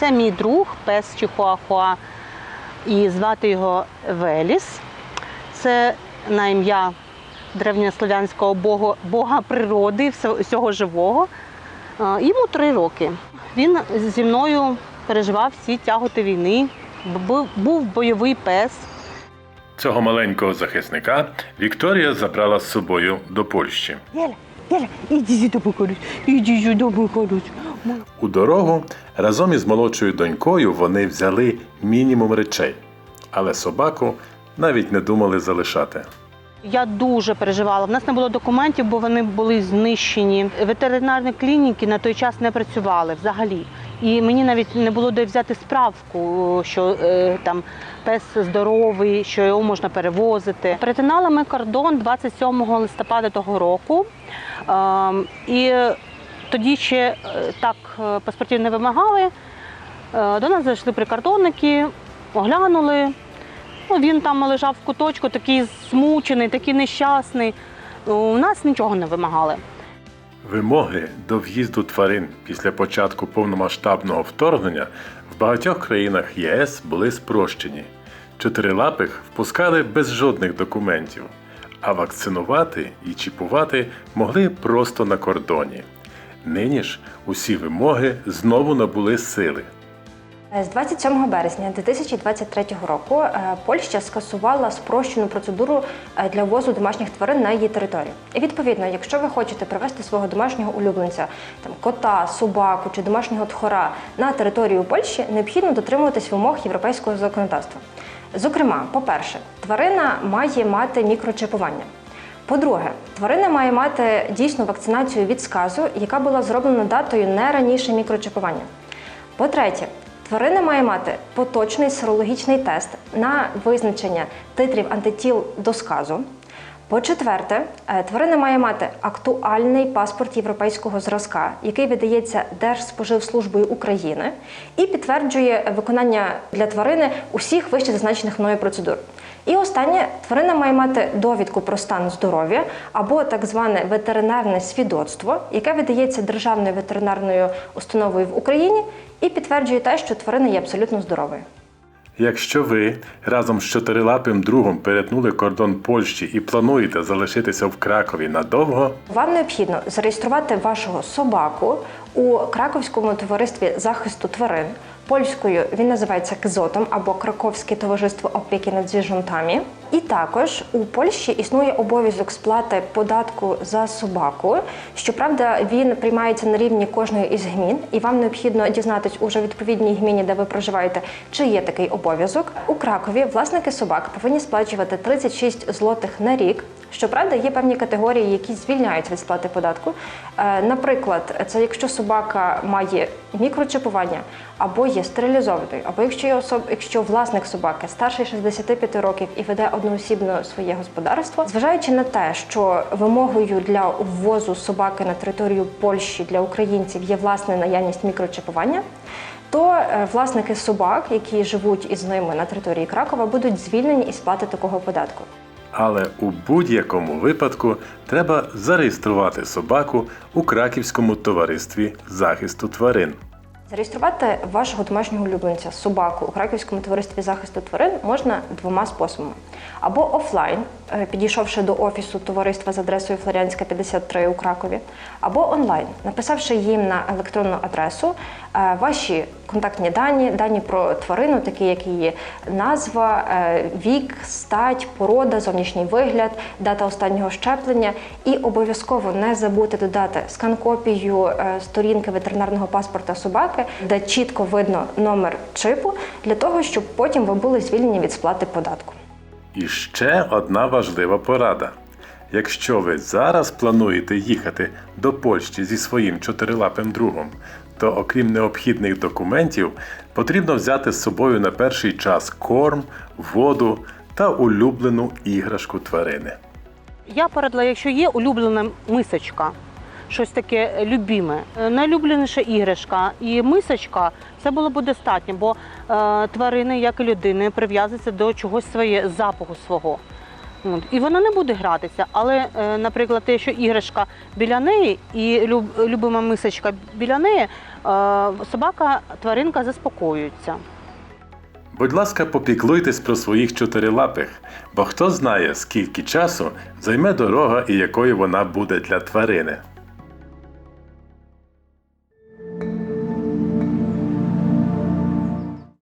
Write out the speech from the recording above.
Це мій друг, пес Чихуахуа, і звати його Веліс. Це на ім'я древньослов'янського бога, бога природи, всього живого. Йому три роки. Він зі мною переживав всі тяготи війни, був, був бойовий пес. Цього маленького захисника Вікторія забрала з собою до Польщі. Яля, Яля, іди сюди покорюсь, іди сюди покорюсь. У дорогу разом із молодшою донькою вони взяли мінімум речей, але собаку навіть не думали залишати. Я дуже переживала. В нас не було документів, бо вони були знищені. Ветеринарні клініки на той час не працювали взагалі. І мені навіть не було де взяти справку, що е, там пес здоровий, що його можна перевозити. Перетинали ми кордон 27 листопада того року. Ем, і тоді ще е, так е, паспортів не вимагали. До нас зайшли прикордонники, оглянули. Ну, він там лежав в куточку, такий змучений, такий нещасний. У нас нічого не вимагали. Вимоги до в'їзду тварин після початку повномасштабного вторгнення в багатьох країнах ЄС були спрощені. Чотирилапих впускали без жодних документів, а вакцинувати і чіпувати могли просто на кордоні. Нині ж усі вимоги знову набули сили. З 27 березня 2023 року е, Польща скасувала спрощену процедуру е, для ввозу домашніх тварин на її територію. І відповідно, якщо ви хочете привезти свого домашнього улюбленця, там кота, собаку чи домашнього тхора на територію Польщі, необхідно дотримуватись вимог європейського законодавства. Зокрема, по-перше, тварина має мати мікрочипування. По-друге, тварина має мати дійсну вакцинацію від сказу, яка була зроблена датою не раніше мікрочипування. По-третє, тварина має мати поточний серологічний тест на визначення титрів антитіл до сказу. По-четверте, е, тварина має мати актуальний паспорт європейського зразка, який видається Держспоживслужбою України і підтверджує виконання для тварини усіх вище зазначених мною процедур. І останнє, тварина має мати довідку про стан здоров'я або так зване ветеринарне свідоцтво, яке видається державною ветеринарною установою в Україні і підтверджує те, що тварина є абсолютно здоровою. Якщо ви разом з чотирилапим другом перетнули кордон Польщі і плануєте залишитися в Кракові надовго, Вам необхідно зареєструвати вашого собаку у Краковському товаристві захисту тварин. Польською він називається КЗОТом або Краковське товариство опіки над звіржонтами. І також у Польщі існує обов'язок сплати податку за собаку. Щоправда, він приймається на рівні кожної із гмін, і вам необхідно дізнатись уже відповідній гміні, де ви проживаєте, чи є такий обов'язок. У Кракові власники собак повинні сплачувати 36 злотих на рік. Щоправда, є певні категорії, які звільняють від сплати податку. Е, Наприклад, це якщо собака має мікрочипування або є стерилізованою, або якщо є особ... якщо власник собаки старший 65 років і веде одноосібно своє господарство, зважаючи на те, що вимогою для ввозу собаки на територію Польщі для українців є власне наявність мікрочипування. То е, власники собак, які живуть із ними на території Кракова, будуть звільнені із сплати такого податку. Але у будь-якому випадку треба зареєструвати собаку у Краківському товаристві захисту тварин. Зареєструвати вашого домашнього улюбленця собаку у Краківському товаристві захисту тварин можна двома способами: або офлайн, підійшовши до офісу товариства з адресою Флорянська 53 у Кракові, або онлайн, написавши їм на електронну адресу е, ваші контактні дані, дані про тварину, такі як її назва, е, вік, стать, порода, зовнішній вигляд, дата останнього щеплення, і обов'язково не забути додати скан-копію е, сторінки ветеринарного паспорта собаки, де чітко видно номер чипу, для того, щоб потім ви були звільнені від сплати податку. І ще одна важлива порада. Якщо ви зараз плануєте їхати до Польщі зі своїм чотирилапим другом, то окрім необхідних документів, потрібно взяти з собою на перший час корм, воду та улюблену іграшку тварини. Я порадила, якщо є улюблена мисочка, щось таке любіме, е, найлюбленіша іграшка і мисочка, це було б достатньо, бо е, тварини, як і людини, прив'язуються до чогось своє запаху свого. І вона не буде гратися. Але, е, наприклад, те, що іграшка біля неї і люб, любима мисочка біля неї, собака, тваринка заспокоюється. Будь ласка, попіклуйтесь про своїх чотирилапих, бо хто знає, скільки часу займе дорога і якою вона буде для тварини.